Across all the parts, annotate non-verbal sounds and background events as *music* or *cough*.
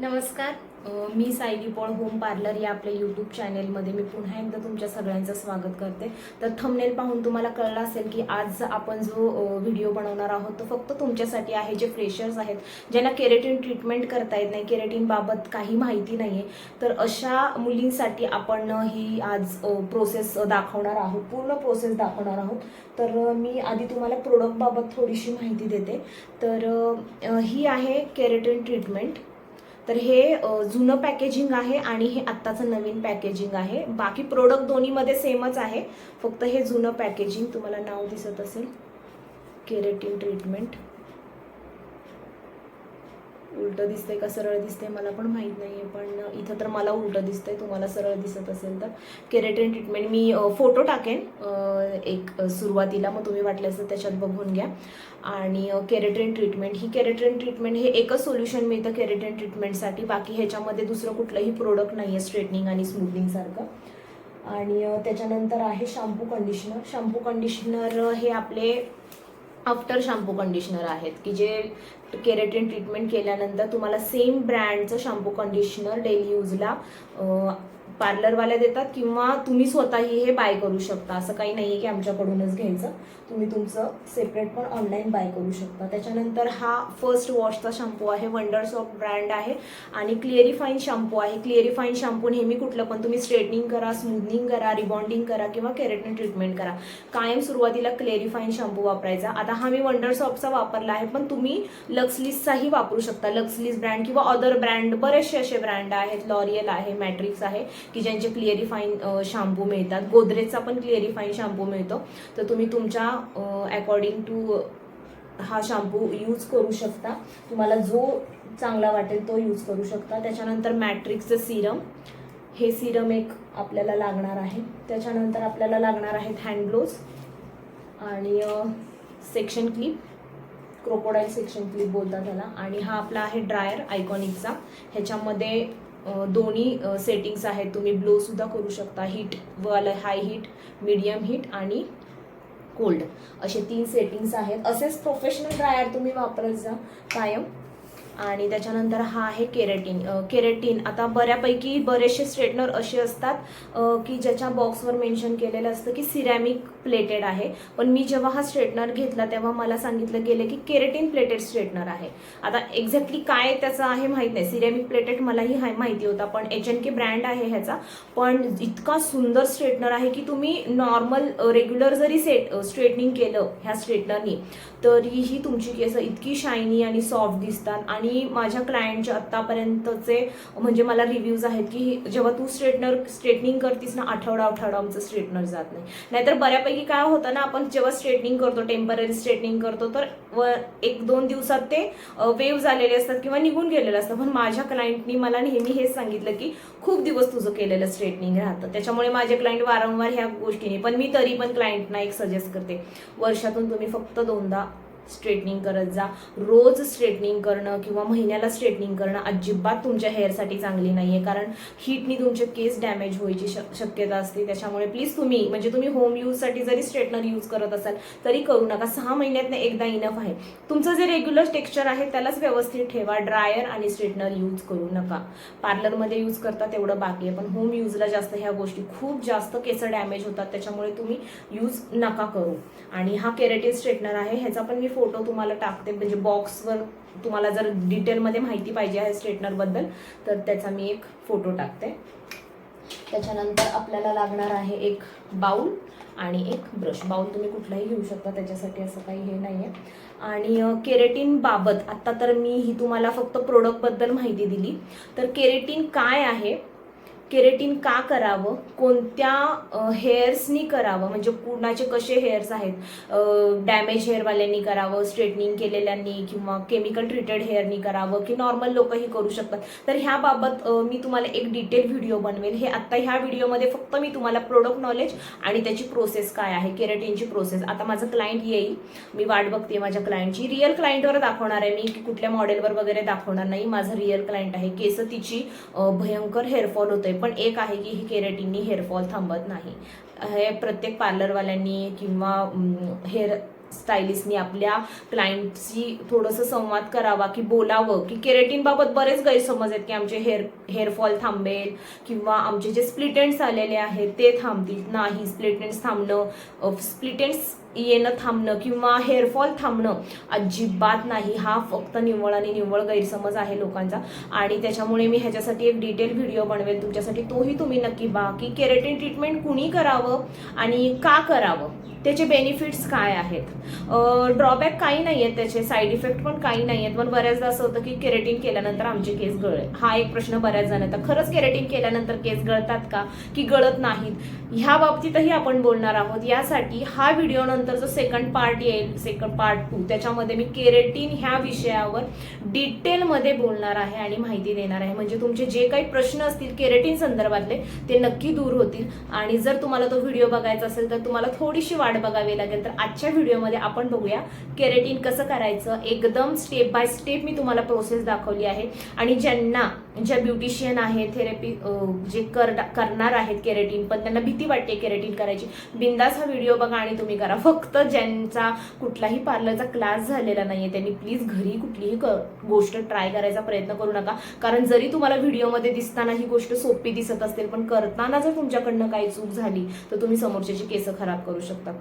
नमस्कार. मी Sayali Pol home parlour या आपल्या यूट्यूब चॅनेलमध्ये मी पुन्हा एकदा तुमच्या सगळ्यांचं स्वागत करते. तर थंबनेल पाहून तुम्हाला कळलं असेल की आज आपण जो व्हिडिओ बनवणार आहोत तो फक्त तुमच्यासाठी आहे. जे फ्रेशर्स आहेत ज्यांना केरेटीन ट्रीटमेंट करता येत नाही केरेटीनबाबत काही माहिती नाही आहे तर अशा मुलींसाठी आपण ही आज प्रोसेस दाखवणार आहोत पूर्ण प्रोसेस दाखवणार आहोत. तर मी आधी तुम्हाला प्रोडक्टबाबत थोडीशी माहिती देते. तर ही आहे केरेटीन ट्रीटमेंट तर हे जुनं पॅकेजिंग आहे आणि हे आत्ताचं नवीन पॅकेजिंग आहे. बाकी प्रोडक्ट दोन्हीमध्ये सेमच आहे. फक्त हे जुनं पॅकेजिंग तुम्हाला नाव दिसत असेल. केरेटिन ट्रीटमेंट उलटं दिसतंय का सरळ दिसतंय मला पण माहीत नाही आहे पण इथं तर मला उलटं दिसतंय तुम्हाला सरळ दिसत असेल तर. केरेटिन ट्रीटमेंट मी फोटो टाकेन एक सुरुवातीला मग तुम्ही वाटल्यास तर त्याच्यात बघून घ्या. आणि केरेटिन ट्रीटमेंट ही केरेटिन ट्रीटमेंट हे एकच सोल्युशन मिळतं केरेटिन ट्रीटमेंटसाठी बाकी ह्याच्यामध्ये दुसरं कुठलंही प्रोडक्ट नाही आहे स्ट्रेटनिंग आणि स्मूथनिंगसारखं आणि त्याच्यानंतर आहे शॅम्पू कंडिशनर शॅम्पू कंडिशनर हे आपले आफ्टर शॅम्पू कंडिशनर आहेत की जे केरेटिन ट्रीटमेंट केल्यानंतर तुम्हाला सेम ब्रँडचं शॅम्पू कंडिशनर डेली यूजला पार्लरवाल्या देतात किंवा तुम्ही स्वतःही हे बाय करू शकता. असं काही नाही आहे की आमच्याकडूनच घ्यायचं. तुम्ही तुमचं सेपरेट पण ऑनलाईन बाय करू शकता. त्याच्यानंतर हा फर्स्ट वॉशचा शॅम्पू आहे. वंडर्स ऑफ ब्रँड आहे. आणि क्लिअरिफाईन शॅम्पू आहे. क्लिअरिफाईन शॅम्पू नेहमी कुठलं पण तुम्ही स्ट्रेटनिंग करा स्मूथनिंग करा रिबॉन्डिंग करा किंवा केरेटिन ट्रीटमेंट करा. कायम सुरुवातीला क्लिअरिफाईन शॅम्पू वापरायचा. आता हा मी वंडर्स ऑफचा वापरला आहे पण तुम्ही लक्सलिसचाही वापरू शकता. लक्सलिस ब्रँड किंवा अदर ब्रँड बरेचसे असे ब्रँड आहेत. लॉरियल आहे मॅट्रिक्स आहे. की ज्यांचे क्लिअरिफाईन शॅम्पू मिळतात. गोदरेजचा पण क्लिअरिफाईन शॅम्पू मिळतो. तर तुम्ही तुमच्या अकॉर्डिंग टू हा शॅम्पू यूज करू शकता. तुम्हाला जो चांगला वाटेल तो यूज करू शकता. त्याच्यानंतर मॅट्रिक्सचं सिरम. हे सिरम एक आपल्याला लागणार आहे. त्याच्यानंतर आपल्याला लागणार आहेत हँड ग्लोव्ज आणि section clip crocodile section clip बोलतात त्याला. आणि हा आपला आहे ड्रायर आयकॉनिकचा ह्याच्यामध्ये दोन्ही सेटिंग्स आहेत. तुम्ही ब्लो सुद्धा करू शकता. हीट वाला हाय हीट मीडियम हीट आणि कोल्ड असे तीन सेटिंग्स आहेत. असेच प्रोफेशनल ड्रायर तुम्ही वापरत जा. कायम आणि त्याच्यानंतर हा आहे केरेटिन. केरेटिन. आता बऱ्यापैकी बरेचसे स्ट्रेटनर असे असतात की ज्याच्या बॉक्सवर मेन्शन केलेलं असतं की सिरॅमिक प्लेटेड आहे. पण मी जेव्हा हा स्ट्रेटनर घेतला तेव्हा मला सांगितलं गेलं की केरेटिन प्लेटेड स्ट्रेटनर आहे. आता एक्झॅक्टली काय त्याचं आहे माहीत नाही. सिरॅमिक प्लेटेड मलाही हाय माहिती होता पण एच एन के ब्रँड आहे ह्याचा. पण इतका सुंदर स्ट्रेटनर आहे की तुम्ही नॉर्मल रेग्युलर जरी सेट स्ट्रेटनिंग केलं ह्या स्ट्रेटनरनी तरीही तुमची केस इतकी शायनी आणि सॉफ्ट दिसतात. आणि माझ्या क्लायंटचे आत्तापर्यंतचे म्हणजे मला रिव्ह्यूज आहेत की जेव्हा तू स्ट्रेटनर स्ट्रेटनिंग करतीस ना आठवडा आठवडा आमचं स्ट्रेटनर जात नाही. नाहीतर बऱ्यापैकी काय होतं ना आपण जेव्हा स्ट्रेटनिंग करतो टेंपररी स्ट्रेटनिंग करतो तर व एक दोन दिवसात ते वेव झालेले असतात किंवा निघून गेलेले असतात. पण माझ्या क्लायंटनी मला नेहमी हेच सांगितलं की खूप दिवस तुझं केलेलं स्ट्रेटनिंग राहतं. त्याच्यामुळे माझे क्लायंट वारंवार ह्या गोष्टीने पण मी तरी पण क्लायंटना एक सजेस्ट करते. वर्षातून तुम्ही फक्त दोनदा स्ट्रेटनिंग करत जा. रोज स्ट्रेटनिंग करणं किंवा महिन्याला स्ट्रेटनिंग करणं अजिबात तुमच्या हेअरसाठी चांगली नाही आहे कारण हीटनी तुमचे केस डॅमेज व्हायची शक- शक्यता असते. त्याच्यामुळे प्लीज तुम्ही म्हणजे तुम्ही होम यूजसाठी जरी स्ट्रेटनर यूज करत असाल तरी करू नका. सहा महिन्यातनं एकदा इनफ आहे. तुमचं जे रेग्युलर टेक्स्चर आहे त्यालाच व्यवस्थित ठेवा. ड्रायर आणि स्ट्रेटनर यूज करू नका. पार्लरमध्ये यूज करता तेवढं बाकी आहे. पण होम यूजला जास्त ह्या गोष्टी खूप जास्त केस डॅमेज होतात. त्याच्यामुळे तुम्ही यूज नका करू. आणि हा केरेटिन स्ट्रेटनर आहे ह्याचा पण मी फोटो तुम्हाला टाकते म्हणजे बॉक्सवर तुम्हाला जर डिटेलमध्ये माहिती पाहिजे आहे स्ट्रेटनरबद्दल तर त्याचा मी एक फोटो टाकते. त्याच्यानंतर आपल्याला लागणार आहे एक बाऊल आणि एक ब्रश. बाऊल तुम्ही कुठलाही घेऊ शकता त्याच्यासाठी असं काही हे नाही आहे आणि केरेटीनबाबत बाबत आत्ता तर मी ही तुम्हाला फक्त प्रोडक्टबद्दल माहिती दिली. तर केरेटीन काय आहे? केरेटिन का करावं? कोणत्या हेअर्सनी करावं? म्हणजे कुणाचे कसे हेअर्स आहेत? डॅमेज हेअरवाल्यांनी करावं स्ट्रेटनिंग केलेल्यांनी किंवा केमिकल ट्रीटेड हेअरनी करावं की नॉर्मल लोकही करू शकतात? तर ह्याबाबत मी तुम्हाला एक डिटेल व्हिडिओ बनवेल. हे आत्ता ह्या व्हिडिओमध्ये फक्त मी तुम्हाला प्रोडक्ट नॉलेज आणि त्याची प्रोसेस काय आहे केरेटिनची प्रोसेस आता माझं क्लायंट येईल. मी वाट बघते माझ्या क्लायंटची रिअल क्लायंटवर दाखवणार आहे मी की कुठल्या मॉडेलवर वगैरे दाखवणार नाही. माझं रिअल क्लायंट आहे. केस तिची भयंकर हेअरफॉल होतोय. पण एक आहे की ही केरेटिननी हेअरफॉल थांबत नाही. हे प्रत्येक पार्लरवाल्यांनी किंवा हेअर स्टायलिस्टनी आपल्या क्लायंटशी थोडंसं संवाद करावा की बोलावं की केरेटिनबाबत बरेच गैरसमज आहेत की आमचे हेअर हेअरफॉल थांबेल किंवा आमचे जे स्प्लिटेंट्स आलेले आहेत ते थांबतील. नाही स्प्लिटेंट्स थांबणं स्प्लिटेंट्स येणं थांबणं किंवा हेअरफॉल थांबणं अजिबात नाही. हा फक्त निव्वळ आणि निव्वळ गैरसमज आहे लोकांचा. आणि त्याच्यामुळे मी ह्याच्यासाठी एक डिटेल व्हिडिओ बनवेल. तुमच्यासाठी तोही तुम्ही नक्की बघा की केरेटिन ट्रीटमेंट कुणी करावं आणि का करावं? त्याचे बेनिफिट्स काय आहेत? ड्रॉबॅक काही नाही आहेत त्याचे. साईड इफेक्ट पण काही नाही आहेत पण बऱ्याचदा असं होतं की केरेटिन केल्यानंतर आमचे केस गळे हा एक प्रश्न बऱ्याच जणांचा. खरंच केरेटिन केल्यानंतर केस गळतात का? की गळत नाहीत? ह्या बाबतीतही आपण बोलणार आहोत. यासाठी हा व्हिडिओ नंतरचा सेकंड पार्ट येईल सेकंड पार्ट टू त्याच्यामध्ये मी केरेटिन ह्या विषयावर डिटेलमध्ये बोलणार आहे आणि माहिती देणार आहे. म्हणजे तुमचे जे काही प्रश्न असतील केरेटिन संदर्भातले ते नक्की दूर होतील. आणि जर तुम्हाला तो व्हिडिओ बघायचा असेल तर तुम्हाला थोडीशी वाट बघावी लागेल. तर आजच्या व्हिडिओमध्ये आपण बघूया केरेटिन कसं करायचं. एकदम स्टेप बाय स्टेप मी तुम्हाला प्रोसेस दाखवली आहे. आणि ज्यांना ज्या ब्युटिशियन आहे थेरपी जे कर करणार आहेत केरेटिन पण त्यांना भीती वाटते केरेटीन करायची. बिंदास हा व्हिडिओ बघा आणि तुम्ही करा. फक्त ज्यांचा कुठलाही पार्लरचा क्लास झालेला नाही आहे त्यांनी प्लीज घरी कुठलीही क- गोष्ट ट्राय करायचा प्रयत्न करू नका. कारण जरी तुम्हाला व्हिडिओमध्ये दिसताना ही गोष्ट सोपी दिसत असेल पण करताना जर तुमच्याकडनं काही चूक झाली तर तुम्ही समोरच्याची केस खराब करू शकता.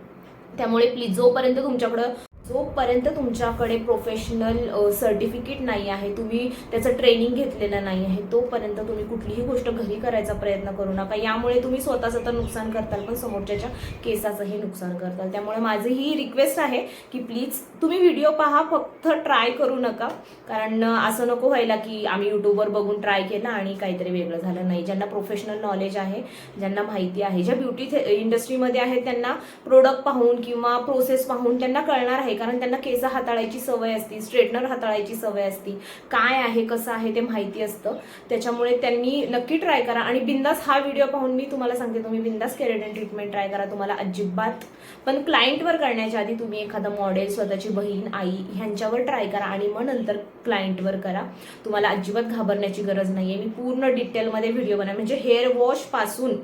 त्यामुळे प्लीज जोपर्यंत तुमच्याकडं जोपर्यंत तुमच्याकडे प्रोफेशनल सर्टिफिकेट नाही आहे तुम्ही त्याचं ट्रेनिंग घेतलेलं नाही आहे तोपर्यंत तुम्ही कुठलीही गोष्ट घरी करायचा प्रयत्न करू नका. यामुळे तुम्ही स्वतःचं तर नुकसान करताल पण समोरच्याच्या केसाचंही नुकसान करताल. त्यामुळे माझी ही रिक्वेस्ट आहे की प्लीज तुम्ही व्हिडिओ पहा फक्त ट्राय करू नका. कारण असं नको व्हायला की आम्ही यूट्यूबवर बघून ट्राय केलं आणि काहीतरी वेगळं झालं नाही. ज्यांना प्रोफेशनल नॉलेज आहे ज्यांना माहिती आहे ज्या ब्युटी इंडस्ट्रीमध्ये आहेत त्यांना प्रोडक्ट पाहून किंवा प्रोसेस पाहून त्यांना कळणार आहे कारण त्यांना केस हाताळायची सवय असती स्ट्रेटनर हाताळायची सवय असती. काय आहे कसं आहे ते माहिती असतं. त्याच्यामुळे त्यांनी नक्की ट्राय करा. आणि बिंदास हा व्हिडिओ पाहून मी तुम्हाला सांगते तुम्ही बिंदास केरेटन ट्रीटमेंट ट्राय करा. तुम्हाला अजिबात पण क्लायंटवर करण्याच्या आधी तुम्ही एखादं मॉडेल स्वतःची बहीण आई ह्यांच्यावर ट्राय करा आणि मग नंतर क्लायंटवर करा. तुम्हाला अजिबात घाबरण्याची गरज नाही आहे मी पूर्ण डिटेलमध्ये व्हिडिओ बनवा म्हणजे हेअर वॉशपासून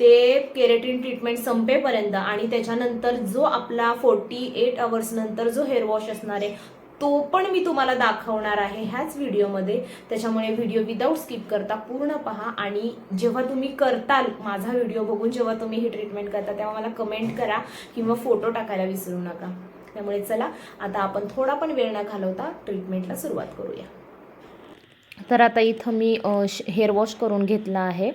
ते केरेटिन ट्रीटमेंट संपेपर्यंत आणि त्याच्यानंतर जो आपला फोर्टी एट आवर्स नंतर जो हेअर वॉश असणार आहे तो पण मी तुम्हाला दाखवणार आहे ह्याच व्हिडिओमध्ये त्याच्यामुळे व्हिडिओ विदाऊट स्किप करता पूर्ण पहा आणि जेव्हा तुम्ही करताल माझा व्हिडिओ बघून जेव्हा तुम्ही ही ट्रीटमेंट करता तेव्हा मला कमेंट करा किंवा फोटो टाकायला विसरू नका. त्यामुळे चला आता आपण थोडा पण वेळ न घालवता ट्रीटमेंटला सुरुवात करूया. तर आता इथं मी हेअर वॉश करून घेतला आहे.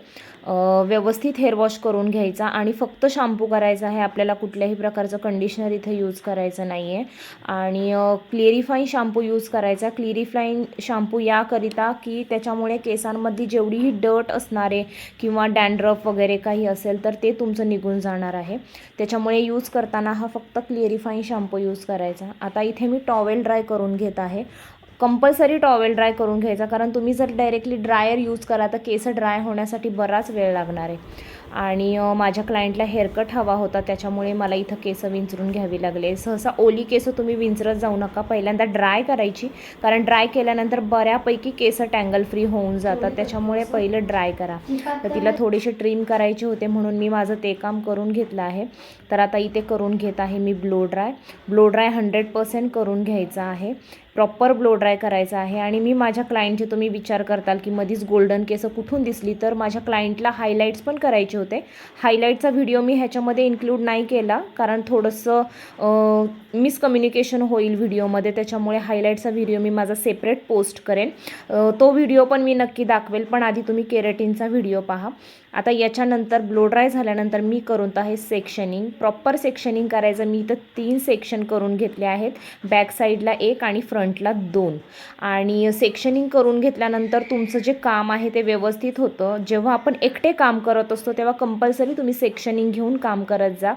व्यवस्थित हेअर वॉश करून घ्यायचा आणि फक्त शॅम्पू करायचा आहे. आपल्याला कुठल्याही प्रकारचं कंडिशनर इथं यूज करायचं नाही आहे आणि क्लिअरिफाईन शॅम्पू यूज करायचा. क्लिअरिफाईन शॅम्पू याकरिता की त्याच्यामुळे केसांमध्ये जेवढीही डट असणारे किंवा डॅन्ड्रफ वगैरे काही असेल तर ते तुमचं निघून जाणार आहे. त्याच्यामुळे यूज करताना हा फक्त क्लिअरिफाईन शॅम्पू यूज करायचा. आता इथे मी टॉवेल ड्राय करून घेत आहे. कंपल्सरी टॉवेल ड्राय करून घ्यायचा. कारण तुम्ही जर डायरेक्टली ड्रायर यूज करा तर केस ड्राय होण्यासाठी बराच वेळ लागणार आहे. आणि माझ्या क्लायंटला हेअरकट हवा होता त्याच्यामुळे मला इथं केस विंचरून घ्यावी लागले. सहसा ओली केस तुम्ही विंचरत जाऊ नका. पहिल्यांदा ड्राय करायची. कारण ड्राय केल्यानंतर बऱ्यापैकी केस टँगल फ्री होऊन जातात. त्याच्यामुळे पहिलं ड्राय करा. तर तिला थोडेसे ट्रिम करायचे होते म्हणून मी माझं ते काम करून घेतलं आहे. तर आता इथे करून घेत आहे मी blow dry blow dry hundred percent करून घ्यायचा आहे. प्रॉपर ब्लो ड्राय करायचा आहे. आणि मी माझ्या क्लायंटचे तुम्ही विचार करताल की मधीच गोल्डन केसं कुठून दिसली? तर माझ्या क्लायंटला हायलाईट्स पण करायचे होते. हायलाईटचा व्हिडिओ मी ह्याच्यामध्ये इन्क्लूड नाही केला. कारण थोडंसं मिसकम्युनिकेशन होईल व्हिडिओमध्ये त्याच्यामुळे हायलाईटचा व्हिडिओ मी माझा सेपरेट पोस्ट करेन. तो व्हिडिओ पण मी नक्की दाखवेल. पण आधी तुम्ही केरेटिनचा व्हिडिओ पहा. आता याच्यानंतर ब्लोड्राय झाल्यानंतर मी करून आहे सेक्शनिंग प्रॉपर सेक्शनिंग करायचं. मी तर तीन सेक्शन करून घेतले आहेत. बॅक साईडला एक आणि फ्रंटला दोन. आणि सेक्शनिंग करून घेतल्यानंतर तुमचं जे काम आहे ते व्यवस्थित होतं. जेव्हा आपण एकटे काम करत असतो तेव्हा कंपल्सरी तुम्ही सेक्शनिंग घेऊन काम करत जा.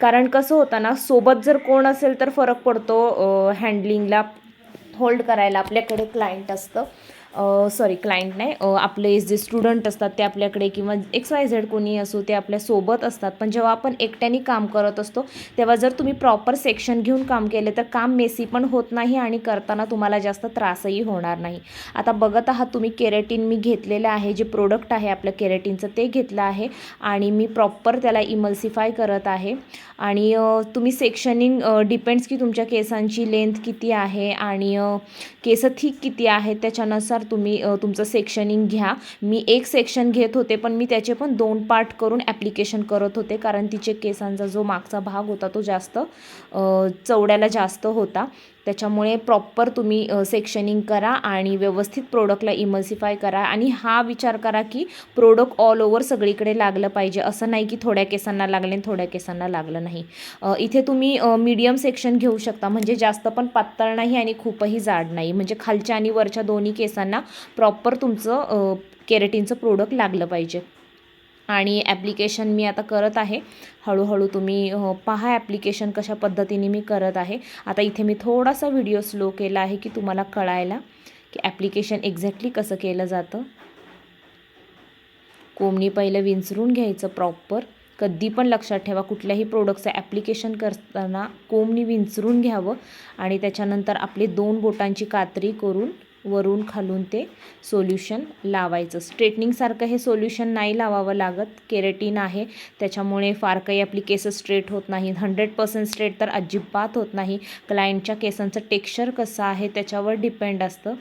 कारण कसं होतं ना सोबत जर कोण असेल तर फरक पडतो हँडलिंगला होल्ड करायला आपल्याकडे क्लायंट असतं. सॉरी क्लायंट नाही. आपले जे स्टुडंट असतात ते आपल्याकडे किंवा एक्स वाय झेड कोणी असो ते आपल्यासोबत असतात. पण जेव्हा आपण एकट्याने काम करत असतो तेव्हा जर तुम्ही प्रॉपर सेक्शन घेऊन काम केले तर काम मेसी पण होत नाही आणि करताना तुम्हाला जास्त त्रासही होणार नाही. आता बघत आहात तुम्ही केरेटिन मी घेतलेलं आहे जे प्रोडक्ट आहे आपलं केरेटिनचं ते घेतलं आहे आणि मी प्रॉपर त्याला इमल्सिफाय करत आहे. आणि तुम्ही सेक्शनिंग डिपेंड्स की तुमच्या केसांची लेंथ किती आहे आणि केस थिक किती आहेत त्याच्यानुसार तुम्ही तुमचं सेक्शनिंग घ्या. मी एक सेक्शन घेत होते पण मी त्याचे पण दोन पार्ट करून ॲप्लिकेशन करत होते कारण तिचे केसांचा जो मागचा भाग होता तो जास्त चवड्याला जास्त होता. त्याच्यामुळे प्रॉपर तुम्ही सेक्शनिंग करा आणि व्यवस्थित प्रोडक्टला इमल्सिफाय करा आणि हा विचार करा की प्रोडक्ट ऑल ओव्हर सगळीकडे लागलं पाहिजे. असं नाही की थोड्या केसांना लागले आणि थोड्या केसांना लागलं नाही. इथे तुम्ही मीडियम सेक्शन घेऊ शकता. म्हणजे जास्त पण पातळ नाही आणि खूपही जाड नाही. म्हणजे खालच्या आणि वरच्या दोन्ही केसांना प्रॉपर तुमचं केरेटीनचं प्रोडक्ट लागलं पाहिजे. आणि ॲप्लिकेशन मी आता करत आहे. हळूहळू तुम्ही पहा ॲप्लिकेशन कशा पद्धतीने मी करत आहे. आता इथे मी थोडासा व्हिडिओ स्लो केला आहे की तुम्हाला कळायला की ॲप्लिकेशन एक्झॅक्टली कसं केलं जातं. कोंबणी पहिलं विंचरून घ्यायचं प्रॉपर कधी पण लक्षात ठेवा कुठल्याही प्रोडक्टचं ॲप्लिकेशन करताना कोंबणी विंचरून घ्यावं आणि त्याच्यानंतर आपले दोन बोटांची कात्री करून वरून खालून ते सोल्युशन लावायचं. स्ट्रेटनिंगसारखं हे सोल्युशन नाही लावावं लागत. केरेटीन आहे. त्याच्यामुळे फार काही आपली केस स्ट्रेट होत नाही. हंड्रेड पर्सेंट स्ट्रेट तर अजिबात होत नाही. क्लायंटच्या केसांचं टेक्स्चर कसं आहे त्याच्यावर डिपेंड असतं.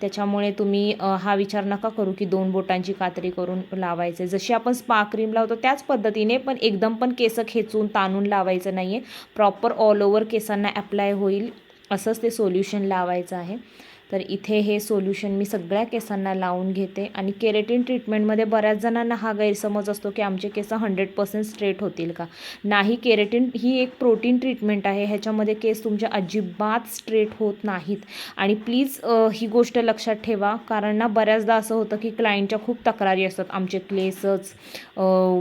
त्याच्यामुळे तुम्ही हा विचार नका करू की दोन बोटांची कात्री करून लावायचे. जशी आपण स्पा क्रीम लावतो त्याच पद्धतीने पण एकदम पण केस खेचून ताणून लावायचं नाही आहे प्रॉपर ऑल ओव्हर केसांना अप्लाय होईल. असंच ते सोल्युशन लावायचं आहे. तर इथे हे सोल्युशन मी सगळ्या केसांना लावून घेते. आणि केरेटिन ट्रीटमेंटमध्ये बऱ्याच जणांना हा गैरसमज असतो की आमचे केस हंड्रेड पर्सेंट स्ट्रेट होतील का? नाही केरेटिन ही एक प्रोटीन ट्रीटमेंट आहे. ह्याच्यामध्ये केस तुमचे अजिबात स्ट्रेट होत नाहीत. आणि प्लीज ही गोष्ट लक्षात ठेवा. कारण ना बऱ्याचदा असं होतं की क्लायंटच्या खूप तक्रारी असतात. आमचे केसच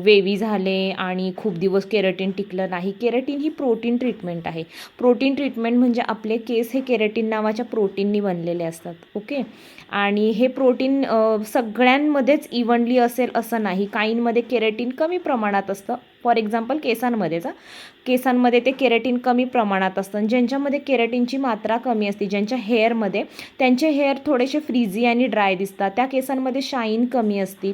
वेवी झाले आणि खूप दिवस केरेटिन टिकलं नाही. केरेटिन ही प्रोटीन ट्रीटमेंट आहे. प्रोटीन ट्रीटमेंट म्हणजे आपले केस हे केरेटिन नावाच्या प्रोटीननी बनलेले असतात ओके? आणि हे प्रोटीन सगळ्यांमध्येच इव्हनली असेल असं नाही. काहींमध्ये केरेटीन कमी प्रमाणात असतं. फॉर एक्झाम्पल केसांमध्येच जा केसांमध्ये ते केरेटीन कमी प्रमाणात असतं. ज्यांच्यामध्ये केरेटीनची मात्रा कमी असते ज्यांच्या हेअरमध्ये त्यांचे हेअर थोडेसे फ्रीजी आणि ड्राय दिसतात. त्या केसांमध्ये शाईन कमी असते.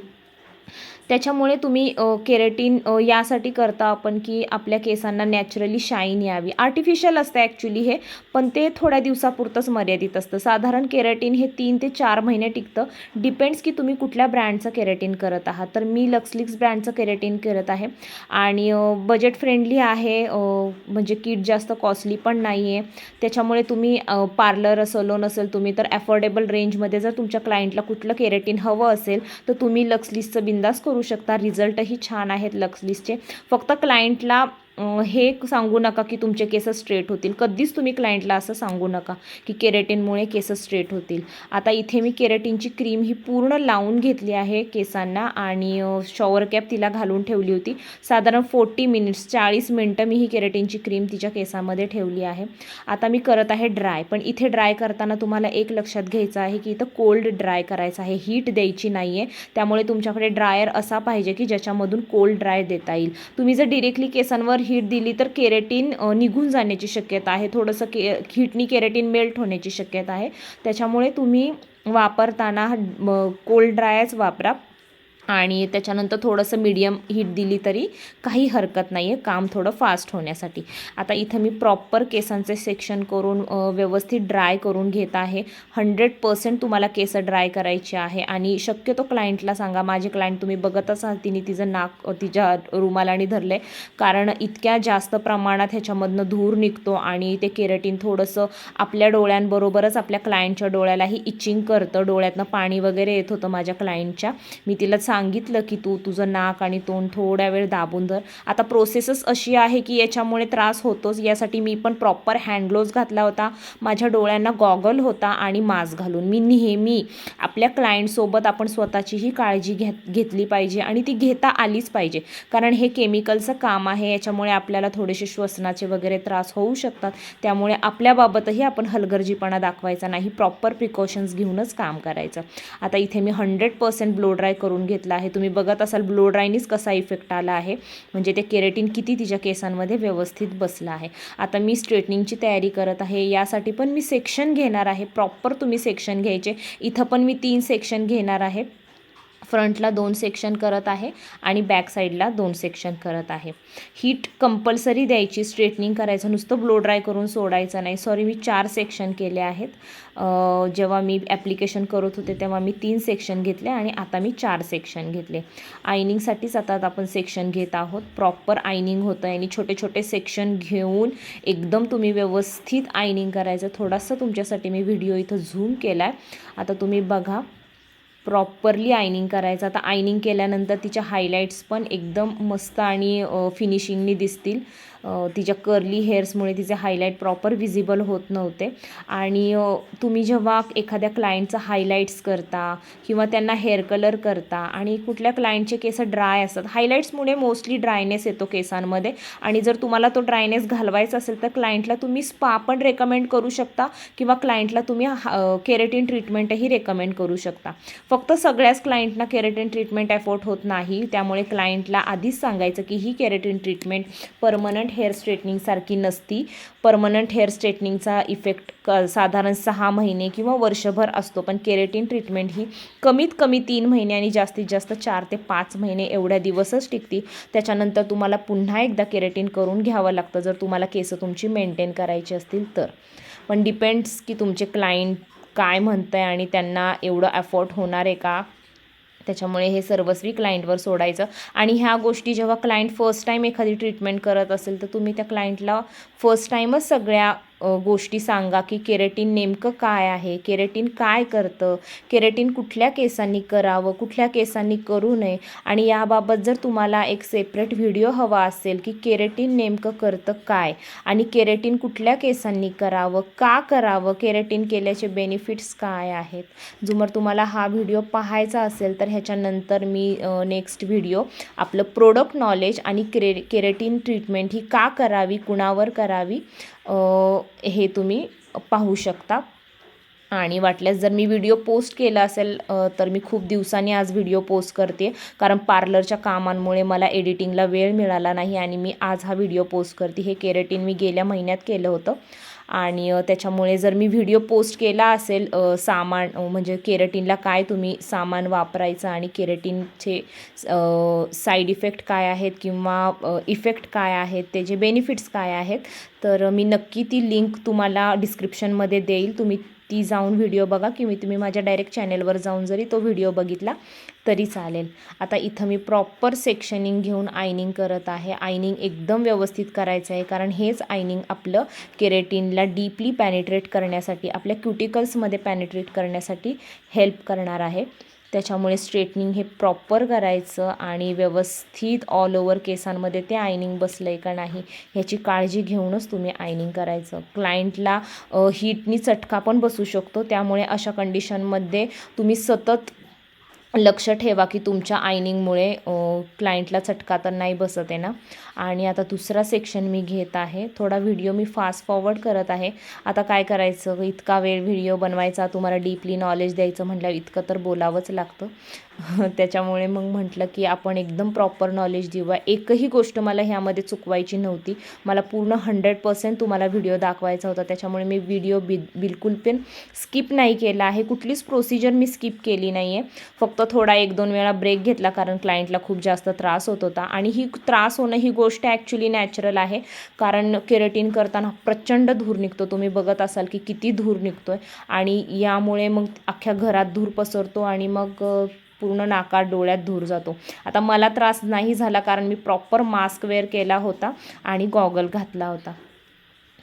त्याच्यामुळे तुम्ही केरेटिन यासाठी करता आपण की आपल्या केसांना नॅचरली शाईन यावी. आर्टिफिशियल असतं ॲक्च्युली हे पण ते थोड्या दिवसापुरतंच मर्यादित असतं. साधारण केरेटिन हे तीन ते चार महिने टिकतं. डिपेंड्स की तुम्ही कुठल्या ब्रँडचं केरेटिन करत आहात. तर मी लक्सलिक्स ब्रँडचं केरेटिन करत आहे. आणि बजेट फ्रेंडली आहे म्हणजे किट जास्त कॉस्टली पण नाही आहे त्याच्यामुळे तुम्ही पार्लर सलोन असेल तुम्ही तर ॲफोर्डेबल रेंजमध्ये जर तुमच्या क्लायंटला कुठलं केरेटिन हवं असेल तर तुम्ही लक्सलिक्सचं बिंदास करू शकता. रिझल्टही छान आहेत लक्सलिसचे फक्त क्लायंटला हे सांगू नका की तुमचे केस स्ट्रेट होतील. कधीच तुम्ही क्लायंटला असं सांगू नका की केरेटिनमुळे केस स्ट्रेट होतील. आता इथे मी केरेटिनची क्रीम ही पूर्ण लावून घेतली आहे केसांना आणि शॉवर कॅप तिला घालून ठेवली होती. साधारण फोर्टी मिनिट्स चाळीस मिनटं मी ही केरेटिनची क्रीम तिच्या केसामध्ये ठेवली आहे. आता मी करत आहे ड्राय पण इथे ड्राय करताना तुम्हाला एक लक्षात घ्यायचं आहे की इथं कोल्ड ड्राय करायचं आहे. हीट द्यायची नाही आहे त्यामुळे तुमच्याकडे ड्रायर असा पाहिजे की ज्याच्यामधून कोल्ड ड्राय देता येईल. तुम्ही जर डिरेक्टली केसांवर हीट दिली तर केरेटीन निघून जाण्याची शक्यता आहे. थोडंसं के हीटनी केरेटीन मेल्ट होण्याची शक्यता आहे. त्याच्यामुळे तुम्ही वापरताना कोल्ड ड्रायच वापरा. आणि त्याच्यानंतर थोडंसं मीडियम हीट दिली तरी काही हरकत नाही आहे काम थोडं फास्ट होण्यासाठी. आता इथं मी प्रॉपर केसांचे सेक्शन करून व्यवस्थित ड्राय करून घेत आहे. हंड्रेड पर्सेंट तुम्हाला केस ड्राय करायचे आहे. आणि शक्यतो क्लायंटला सांगा माझे क्लायंट तुम्ही बघत असाल तिने तिचं नाक तिच्या रुमालाने धरलं आहे कारण इतक्या जास्त प्रमाणात ह्याच्यामधनं धूर निघतो आणि ते केरटीन थोडंसं आपल्या डोळ्यांबरोबरच आपल्या क्लायंटच्या डोळ्यालाही इचिंग करतं. डोळ्यातनं पाणी वगैरे येत होतं माझ्या क्लायंटच्या मी तिला सांगितलं की तू तुझं नाक आणि तोंड थोड्या वेळ दाबून धर. आता प्रोसेसच अशी आहे की याच्यामुळे त्रास होतोच. यासाठी मी पण प्रॉपर हँडग्लोव्ज घातला होता. माझ्या डोळ्यांना गॉगल होता आणि मास्क घालून. मी नेहमी आपल्या क्लायंटसोबत आपण स्वतःचीही काळजी घेत घेतली पाहिजे आणि ती घेता आलीच पाहिजे. कारण हे केमिकलचं काम आहे. याच्यामुळे आपल्याला थोडेसे श्वसनाचे वगैरे त्रास होऊ शकतात. त्यामुळे आपल्याबाबतही आपण हलगर्जीपणा दाखवायचा नाही. प्रॉपर प्रिकॉशन्स घेऊनच काम करायचं. आता इथे मी हंड्रेड पर्सेंट ब्लो ड्राय करून घेतला. आहे. तुम्ही बघत असाल ब्लो ड्रायनीच कसा इफेक्ट आला आहे. म्हणजे ते केरेटिन किती तिच्या केसांमध्ये व्यवस्थित बसलं आहे. आता मी स्ट्रेटनिंगची तयारी करत आहे. यासाठी पण मी सेक्शन घेणार आहे. प्रॉपर तुम्ही सेक्शन घ्यायचे. इथं पण मी तीन सेक्शन घेणार आहे. फ्रंटला दोन सेक्शन करत आहे आणि बॅक साईडला दोन सेक्शन करत आहे. हीट कंपल्सरी द्यायची स्ट्रेटनिंग करायचं नुसतं ब्लो ड्राय करून सोडायचं नाही. सॉरी मी चार सेक्शन केले आहेत. जेव्हा मी ॲप्लिकेशन करत होते तेव्हा मी तीन सेक्शन घेतले आणि आता मी चार सेक्शन घेतले. आयनिंगसाठीच आता आपण सेक्शन घेत आहोत. प्रॉपर आयनिंग होतं आणि छोटे छोटे सेक्शन घेऊन एकदम तुम्ही व्यवस्थित आयनिंग करायचं. थोडासा तुमच्यासाठी मी व्हिडिओ इथं झूम केला आहे आता तुम्ही बघा. प्रॉपरली आयनिंग करायचं. आता आयनिंग केल्यानंतर तिच्या हायलाईट्स पण एकदम मस्त आणि फिनिशिंगनी दिसतील. तिच्या कर्ली हेअर्समुळे तिचे हायलाईट प्रॉपर विजिबल होत नव्हते. आणि तुम्ही जेव्हा एखाद्या क्लायंटचा हायलाईट्स करता किंवा त्यांना हेअर कलर करता आणि कुठल्या क्लायंटचे केस ड्राय असतात हायलाईट्समुळे मोस्टली ड्रायनेस येतो केसांमध्ये. आणि जर तुम्हाला तो ड्रायनेस घालवायचा असेल तर क्लायंटला तुम्ही स्पा पण रेकमेंड करू शकता किंवा क्लायंटला तुम्ही केरेटिन ट्रीटमेंटही रेकमेंड करू शकता. फक्त सगळ्याच क्लायंटना केरेटिन ट्रीटमेंट अफोर्ड होत नाही. त्यामुळे क्लायंटला आधीच सांगायचं की ही केरेटिन ट्रीटमेंट परमनंट हेअर स्ट्रेटनिंगसारखी नसती. परमनंट हेअर स्ट्रेटनिंगचा इफेक्ट क साधारण सहा महिने किंवा वर्षभर असतो. पण केरेटिन ट्रीटमेंट ही कमीत कमी तीन महिने आणि जास्तीत जास्त चार ते पाच महिने एवढ्या दिवसच टिकती. त्याच्यानंतर तुम्हाला पुन्हा एकदा केरेटिन करून घ्यावं लागतं. जर तुम्हाला केसं तुमची मेंटेन करायची असतील तर. पण डिपेंड्स की तुमचे क्लायंट काय म्हणत आहे आणि त्यांना एवढं अफोर्ड होणार आहे का? त्याच्यामुळे हे सर्वस्वी क्लायंटवर सोडायचं. आणि ह्या गोष्टी जेव्हा क्लायंट फर्स्ट टाईम एखादी ट्रीटमेंट करत असेल तर तुम्ही त्या क्लायंटला फर्स्ट टाईमच सगळ्या गोष्टी सांगा की केरेटीन नेमकं काय आहे? केरेटीन काय करतं? केरेटीन कुठल्या केसांनी करावं? कुठल्या केसांनी करू नये? आणि याबाबत जर तुम्हाला एक सेपरेट व्हिडिओ हवा असेल की केरेटीन नेमकं करतं काय? आणि केरेटीन कुठल्या केसांनी करावं? का करावं? केरेटीन केल्याचे बेनिफिट्स काय आहेत? जुमर तुम्हाला हा व्हिडिओ पाहायचा असेल तर ह्याच्यानंतर मी नेक्स्ट व्हिडिओ आपलं प्रोडक्ट नॉलेज आणि क्रे केरेटीन ट्रीटमेंट ही का करावी? कुणावर करावी? हे तुम्ही पाहू शकता. आणि वाटल्यास जर मी व्हिडिओ पोस्ट केला असेल तर मी खूप दिवसांनी आज व्हिडिओ पोस्ट करते कारण पार्लरच्या कामांमुळे मला एडिटिंगला वेळ मिळाला नाही आणि मी आज हा व्हिडिओ पोस्ट करते. हे केरेटिन मी गेल्या महिन्यात केलं होतं. आणि त्याच्यामुळे जर मी व्हिडिओ पोस्ट केला असेल सामान म्हणजे केरेटिनला काय तुम्ही सामान वापरायचं आणि केरेटिनचे साईड इफेक्ट काय आहेत किंवा इफेक्ट काय आहेत त्याचे बेनिफिट्स काय आहेत तर मी नक्की ती लिंक तुम्हाला डिस्क्रिप्शनमध्ये देईल. तुम्ही ती जाऊन व्हिडिओ बघा किंवा तुम्ही माझ्या डायरेक्ट चॅनेलवर जाऊन जरी तो व्हिडिओ बघितला तरी चालेल. आता इथं मी प्रॉपर सेक्शनिंग घेऊन आयनिंग करत आहे. आयनिंग एकदम व्यवस्थित करायचं आहे. कारण हेच आयनिंग आपलं केरेटिनला डीपली पॅनिट्रेट करण्यासाठी आपल्या क्युटिकल्समध्ये पॅनिट्रेट करण्यासाठी हेल्प करणार आहे. त्याच्यामुळे स्ट्रेटनिंग हे प्रॉपर करायचं आणि व्यवस्थित ऑल ओवर केसांमध्ये ते आयनिंग बसलं आहे का नाही ह्याची काळजी घेऊनच तुम्ही आयनिंग करायचं. क्लायंटला हीटनी चटका पण बसू शकतो. त्यामुळे अशा कंडिशनमध्ये तुम्ही सतत लक्ष ठेवा की तुमच्या आयनिंगमुळे क्लायंटला चटका तर नाही बसत आहे ना. आणि आता दुसरा सेक्शन मी घेत आहे. थोडा व्हिडिओ मी फास्ट फॉरवर्ड करत आहे. आता काय करायचं? इतका वेळ व्हिडिओ बनवायचा तुम्हाला डीपली नॉलेज द्यायचं म्हटल्यावर इतकं तर बोलावंच लागतं. *laughs* त्याच्यामुळे मग म्हटलं की आपण एकदम प्रॉपर नॉलेज देऊया. एकही गोष्ट मला ह्यामध्ये चुकवायची नव्हती. मला पूर्ण हंड्रेड पर्सेंट तुम्हाला व्हिडिओ दाखवायचा होता. त्याच्यामुळे मी व्हिडिओ बि बिलकुल पण स्किप नाही केला आहे. कुठलीच प्रोसिजर मी स्किप केली नाही आहे फक्त थोडा एक दोन वेळा ब्रेक घेतला कारण क्लायंटला खूप जास्त त्रास होत होता. आणि ही त्रास होणं ही गोष्ट ॲक्च्युली नॅचरल आहे. कारण केरेटीन करताना प्रचंड धूर निघतो. तुम्ही बघत असाल की किती धूर निघतो आहे आणि यामुळे मग अख्ख्या घरात धूर पसरतो आणि मग पूर्ण नाका डोळ्यात धूर जातो. आता मला त्रास नाही झाला कारण मी प्रॉपर मास्क वेअर केला होता आणि गॉगल घातला होता.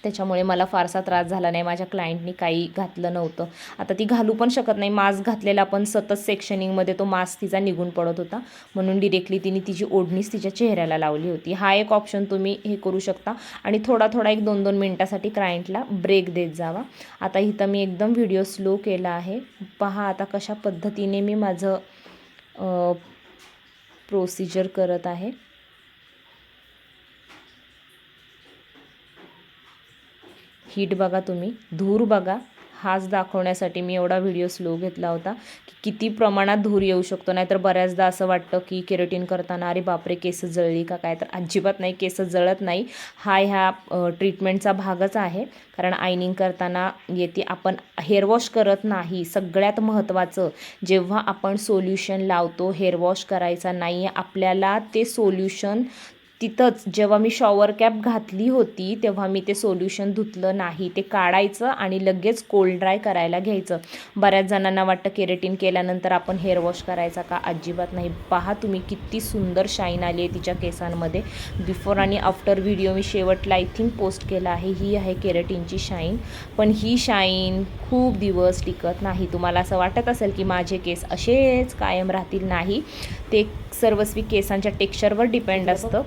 त्याच्यामुळे मला फारसा त्रास झाला नाही. माझ्या क्लायंटनी काही घातलं नव्हतं. आता ती घालू पण शकत नाही. मास्क घातलेला पण सतत सेक्शनिंगमध्ये तो मास्क तिचा निघून पडत होता. म्हणून डिरेक्टली तिने तिची ओढणीच तिच्या चेहऱ्याला लावली होती. हा एक ऑप्शन तुम्ही हे करू शकता. आणि थोडा थोडा एक दोन दोन मिनटासाठी क्लायंटला ब्रेक देत जावा. आता इथं मी एकदम व्हिडिओ स्लो केला आहे. पहा आता कशा पद्धतीने मी माझं प्रोसिजर करत आहे. हीट बघा तुम्ही धूर बघा. हाच दाखवण्यासाठी मी एवढा व्हिडिओ स्लो घेतला होता की किती प्रमाणात धूर येऊ शकतो. नाहीतर बऱ्याचदा असं वाटतं की केरोटीन करताना अरे बापरे केस जळली का काय? तर अजिबात नाही केस जळत नाही. हा ह्या ट्रीटमेंटचा भागच आहे. कारण आयनिंग करताना येते आपण हेअरवॉश करत नाही. सगळ्यात महत्त्वाचं जेव्हा आपण सोल्युशन लावतो हेअरवॉश करायचा नाही आपल्याला ते सोल्युशन तिथंच जेव्हा मी शॉवर कॅप घातली होती तेव्हा मी ते सोल्युशन धुतलं नाही. ते काढायचं आणि लगेच कोल्ड ड्राय करायला घ्यायचं. बऱ्याच जणांना वाटतं केरेटिन केल्यानंतर आपण हेअर वॉश करायचा का? अजिबात नाही. पहा तुम्ही किती सुंदर शाईन आली आहे तिच्या केसांमध्ये. बिफोर आणि आफ्टर व्हिडिओ मी शेवटला आय थिंक पोस्ट केला आहे. ही आहे केरेटिनची शाईन पण ही शाईन खूप दिवस टिकत नाही. तुम्हाला असं वाटत असेल की माझे केस असेच कायम राहतील? नाही. ते सर्वस्वी केसांच्या टेक्स्चरवर डिपेंड असतं.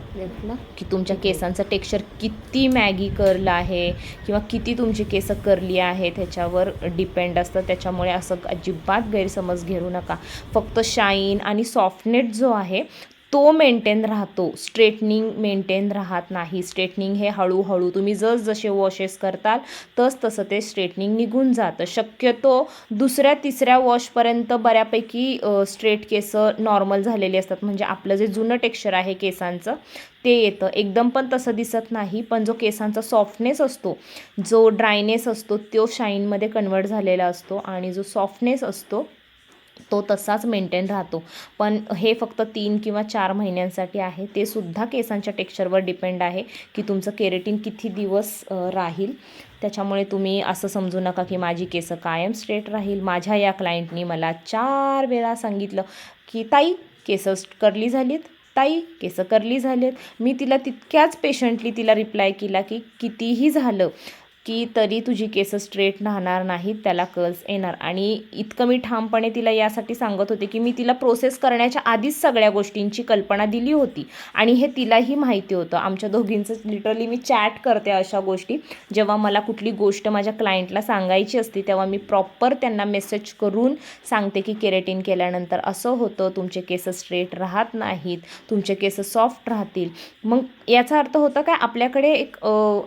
की तुमच्या केसांचं टेक्स्चर किती मॅगी करलं आहे किंवा किती तुमची केस करली आहे त्याच्यावर डिपेंड असतं. त्याच्यामुळे असं अजिबात गैरसमज घेऊ नका. फक्त शाईन आणि सॉफ्टनेट जो आहे तो मेंटेन राहतो. स्ट्रेटनिंग मेंटेन राहत नाही. स्ट्रेटनिंग हे हळूहळू तुम्ही जस जसे वॉशेस करताल तस तसं ते स्ट्रेटनिंग निघून जातं. शक्यतो दुसऱ्या तिसऱ्या वॉशपर्यंत बऱ्यापैकी स्ट्रेट केस नॉर्मल झालेले असतात. म्हणजे आपलं जे जुनं टेक्स्चर आहे केसांचं ते येतं. एकदम पण तसं दिसत नाही पण जो केसांचा सॉफ्टनेस असतो जो ड्रायनेस असतो तो शाईनमध्ये कन्वर्ट झालेला असतो. आणि जो सॉफ्टनेस असतो तो तसाच मेंटेन राहतो. पण हे फक्त तीन किंवा चार महिन्यांसाठी आहे. ते सुद्धा केसांच्या टेक्स्चरवर डिपेंड आहे की तुमचं केरेटिन किती दिवस राहील. त्याच्यामुळे तुम्ही असं समजू नका की माझी केस कायम स्ट्रेट राहील. माझ्या या क्लायंटनी मला चार वेळा सांगितलं की ताई केस करली झालीत? ताई केसं करली झालेत? मी तिला तितक्याच पेशंटली तिला रिप्लाय केला की कितीही झालं की तरी तुझी केस स्ट्रेट राहणार नाहीत त्याला कर्ल्स येणार. आणि इतकं मी ठामपणे तिला यासाठी सांगत होते की मी तिला प्रोसेस करण्याच्या आधीच सगळ्या गोष्टींची कल्पना दिली होती. आणि हे तिलाही माहिती होतं. आमच्या दोघींचं लिटरली मी चॅट करते अशा गोष्टी. जेव्हा मला कुठली गोष्ट माझ्या क्लायंटला सांगायची असते तेव्हा मी प्रॉपर त्यांना मेसेज करून सांगते की केरेटिन केल्यानंतर असं होतं तुमचे केस स्ट्रेट राहत नाहीत तुमचे केस सॉफ्ट राहतील. मग याचा अर्थ होता काय आपल्याकडे एक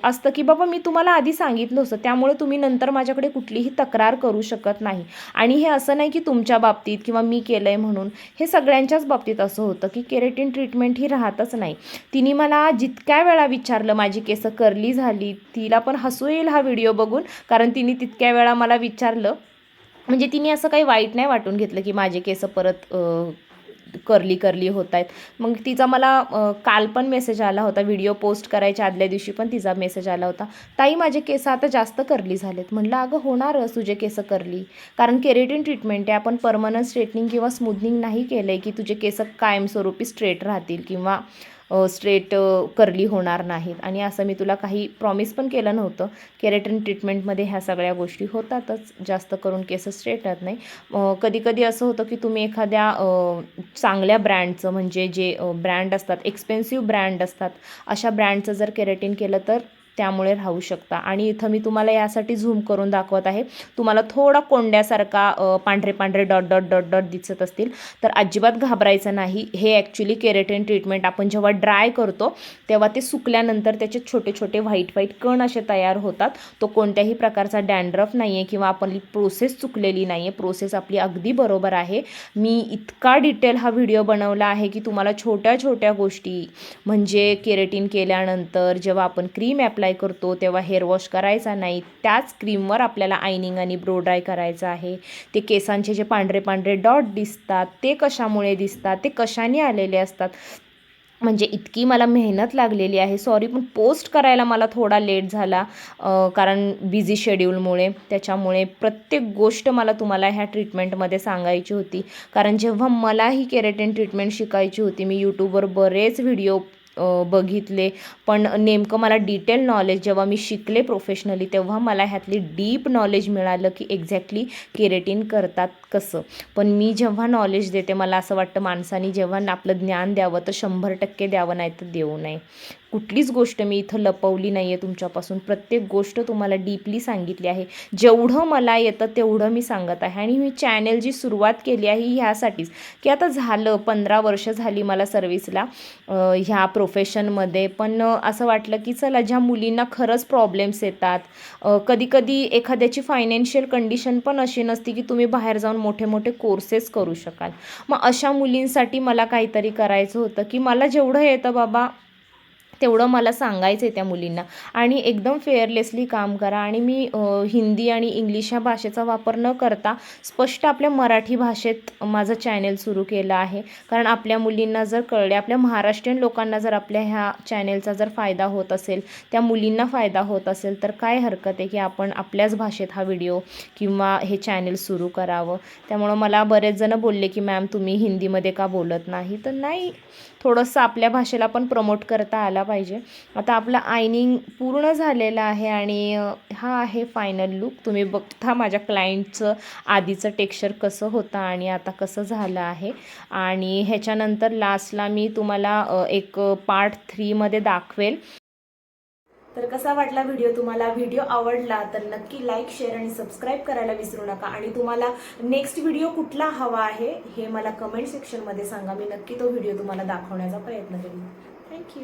असतं की बाबा मी तुम्हाला आधी सांग सांगितलं होतं. त्यामुळे तुम्ही नंतर माझ्याकडे कुठलीही तक्रार करू शकत नाही. आणि हे असं नाही की तुमच्या बाबतीत किंवा मी केलं आहे म्हणून. हे सगळ्यांच्याच बाबतीत असं होतं की केरेटिन ट्रीटमेंट ही राहतच नाही. तिने मला जितक्या वेळा विचारलं माझी केसं करली झाली तिला पण हसू येईल हा व्हिडिओ बघून. कारण तिने तितक्या वेळा मला विचारलं. म्हणजे तिने असं काही वाईट नाही वाटून घेतलं की माझे केस परत करली करली होत आहेत मग तिचा मला काल पण मेसेज आला होता व्हिडिओ पोस्ट करायच्या आदल्या दिवशी पण तिचा मेसेज आला होता. ताई माझे केस आता जास्त करली झालेत. म्हटलं अगं होणारच तुझे केस करली. कारण केरेटिन ट्रीटमेंट आहे आपण परमनंट स्ट्रेटनिंग किंवा स्मूथनिंग नाही केलं आहे की तुझे केस कायमस्वरूपी स्ट्रेट राहतील किंवा स्ट्रेट करली होणार नाहीत. आणि असं मी तुला काही प्रॉमिस पण केलं नव्हतं. केरेटिन ट्रीटमेंटमध्ये ह्या सगळ्या गोष्टी होतातच. जास्त करून केस स्ट्रेट राहत नाही. कधी कधी असं होतं की तुम्ही एखाद्या चांगल्या ब्रँडचं म्हणजे जे ब्रँड असतात एक्सपेन्सिव्ह ब्रँड असतात अशा ब्रँडचं जर केरेटिन केलं तर त्यामुळे राहू शकता. आणि इथं मी तुम्हाला यासाठी झूम करून दाखवत आहे. तुम्हाला थोडा कोंड्यासारखा पांढरे पांढरे डॉट डॉट डॉट डॉट दिसत असतील. तर अजिबात घाबरायचं नाही. हे ॲक्च्युली केरेटिन ट्रीटमेंट आपण जेव्हा ड्राय करतो तेव्हा ते सुकल्यानंतर त्याचे छोटे छोटे व्हाईट व्हाईट कण असे तयार होतात. तो कोणत्याही प्रकारचा डॅन्ड्रफ नाही आहे किंवा आपली प्रोसेस चुकलेली नाही आहे प्रोसेस आपली अगदी बरोबर आहे. मी इतका डिटेल हा व्हिडिओ बनवला आहे की तुम्हाला छोट्या छोट्या गोष्टी म्हणजे केरेटिन केल्यानंतर जेव्हा आपण क्रीम ॲप्लाय अप्लाय करतो तेव्हा हेअर वॉश करायचा नाही. त्याच क्रीमवर आपल्याला आयनिंग आणि ब्रो ड्राय करायचं आहे. ते केसांचे जे पांढरे पांढरे डॉट दिसतात ते कशामुळे दिसतात ते कशाने आलेले असतात? म्हणजे इतकी मला मेहनत लागलेली आहे. सॉरी पण पोस्ट करायला मला थोडा लेट झाला कारण बिझी शेड्यूलमुळे त्याच्यामुळे प्रत्येक गोष्ट मला तुम्हाला ह्या ट्रीटमेंटमध्ये सांगायची होती. कारण जेव्हा मला ही केरेटिन ट्रीटमेंट शिकायची होती मी यूट्यूबवर बरेच व्हिडिओ बघितले. पण नेमकं मला डिटेल नॉलेज जेव्हा मी शिकले प्रोफेशनली तेव्हा मला ह्यातली डीप नॉलेज मिळालं की एक्झॅक्टली केरेटीन करतात कसं. पण मी जेव्हा नॉलेज देते मला असं वाटतं माणसाने जेव्हा आपलं ज्ञान द्यावं तर शंभर टक्के द्यावं नाही तर देऊ नये. कुठलीच गोष्ट मी इथं लपवली नाही आहे तुमच्यापासून. प्रत्येक गोष्ट तुम्हाला डीपली सांगितली आहे. जेवढं मला येतं तेवढं मी सांगत आहे. आणि मी चॅनल जी सुरुवात केली आहे ह्यासाठीच. की आता झालं पंधरा वर्ष झाली मला सर्व्हिसला ह्या प्रोफेशनमध्ये पण असं वाटलं की चला ज्या मुलींना खरंच प्रॉब्लेम्स येतात कधीकधी एखाद्याची फायनान्शियल कंडिशन पण अशी नसती की तुम्ही बाहेर जाऊन मोठे मोठे कोर्सेस करू शकाल. मग अशा मुलींसाठी मला काहीतरी करायचं होतं की मला जेवढं येतं बाबा तेवढं मला सांगायचं आहे त्या मुलींना. आणि एकदम फेअरलेसली काम करा. आणि मी हिंदी आणि इंग्लिश ह्या भाषेचा वापर न करता स्पष्ट आपल्या मराठी भाषेत माझं चॅनेल सुरू केलं आहे. कारण आपल्या मुलींना जर कळले आपल्या महाराष्ट्रीयन लोकांना जर आपल्या ह्या चॅनेलचा जर फायदा होत असेल त्या मुलींना फायदा होत असेल तर काय हरकत आहे की आपण आपल्याच भाषेत हा व्हिडिओ किंवा हे चॅनेल सुरू करावं. त्यामुळं मला बरेच जण बोलले की मॅम तुम्ही हिंदीमध्ये का बोलत नाही? तर नाही. थोडंसं आपल्या भाषेला पण प्रमोट करता आला पाहिजे. आता आपलं आयनिंग पूर्ण झालेलं आहे आणि हा आहे फायनल लुक तुम्ही बघता माझ्या क्लायंटचं आधीचं टेक्स्चर कसं होतं आणि आता कसं झालं आहे. आणि ह्याच्यानंतर लास्टला मी तुम्हाला एक पार्ट थ्रीमध्ये दाखवेल. तर कसा वाटला व्हिडिओ तुम्हाला व्हिडिओ आवडला तर नक्की लाईक शेअर आणि सबस्क्राईब करायला विसरू नका. आणि तुम्हाला नेक्स्ट व्हिडिओ कुठला हवा आहे हे मला कमेंट सेक्शनमध्ये सांगा. मी नक्की तो व्हिडिओ तुम्हाला दाखवण्याचा प्रयत्न करेन. थँक्यू